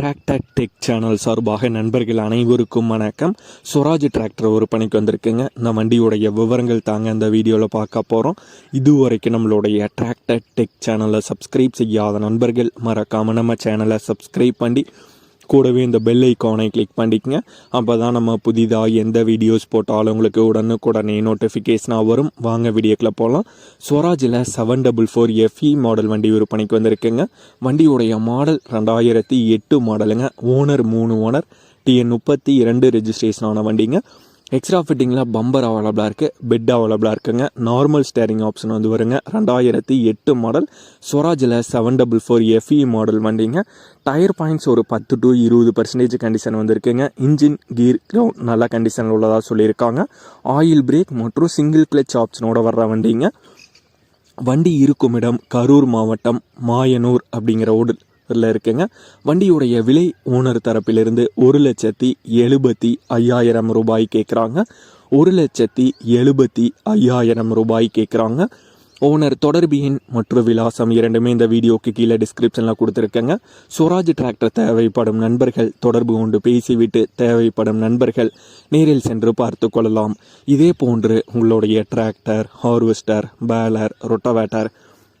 Tractor tech channel சார்பாக நண்பர்கள் அனைவருக்கும் வணக்கம். சுராஜ் டிராக்டர் ஒரு பணிக்கு வந்திருக்குங்க. இந்த வண்டியோடைய விவரங்கள் தாங்க இந்த வீடியோவில் பார்க்க போகிறோம் இதுவரைக்கும் நம்மளுடைய டிராக்டர் டெக் சேனலை சப்ஸ்கிரைப் செய்யாத நண்பர்கள் மறக்காமல் நம்ம சேனலை சப்ஸ்கிரைப் பண்ணி கூடவே இந்த பெல் ஐக்கானை கிளிக் பண்ணிக்கங்க. அப்போ தான் நம்ம புதிதாக எந்த வீடியோஸ் போட்டாலும் உங்களுக்கு உடனுக்குடனே நோட்டிஃபிகேஷனாக வரும். வாங்க வீடியோக்கில் போகலாம் ஸ்வராஜில் seven double four FE model வண்டி விற்பனைக்கு வந்திருக்குங்க. வண்டியுடைய மாடல் ரெண்டாயிரத்தி எட்டு மாடலுங்க ஓனர் மூணு ஓனர் டிஎன் முப்பத்தி இரண்டு ரெஜிஸ்ட்ரேஷன் ஆன வண்டிங்க. எக்ஸ்ட்ரா ஃபிட்டிங்கில் பம்பர் அவைலபிளாக இருக்குது பெட் அவைலபிளாக இருக்குங்க. நார்மல் ஸ்டேரிங் ஆப்ஷன் வந்து வருங்க. ரெண்டாயிரத்தி எட்டு model ஸ்வராஜில் seven double four FE model வண்டிங்க. டயர் பாயிண்ட்ஸ் ஒரு பத்து டு இருபது பர்சன்டேஜ் கண்டிஷன் வந்திருக்குங்க. இன்ஜின் கீர் கிரவுண்ட் நல்ல கண்டிஷனில் உள்ளதாக சொல்லியிருக்காங்க. ஆயில் பிரேக் மற்றும் சிங்கிள் கிளச் ஆப்ஷனோட வர்ற வண்டிங்க. வண்டி இருக்கும் இடம் கரூர் மாவட்டம் மாயனூர் அப்படிங்கிற ஊரில் இருக்குங்க. வண்டியுடைய விலை ஓனர் தரப்பிலிருந்து ஒரு லட்சத்தி எழுபத்தி ஐயாயிரம் ரூபாய் கேட்குறாங்க ஒரு லட்சத்தி எழுபத்தி ஐயாயிரம் ரூபாய் கேட்குறாங்க ஓனர் தொடர்பு எண் மற்றும் விலாசம் இரண்டுமே இந்த வீடியோக்கு கீழே டிஸ்கிரிப்ஷனில் கொடுத்துருக்கேங்க. சுவராஜ் டிராக்டர் தேவைப்படும் நண்பர்கள் தொடர்பு கொண்டு பேசிவிட்டு தேவைப்படும் நண்பர்கள் நேரில் சென்று பார்த்து கொள்ளலாம். இதே போன்று உங்களுடைய டிராக்டர் ஹார்வெஸ்டர் பேலர் ரொட்டவேட்டர்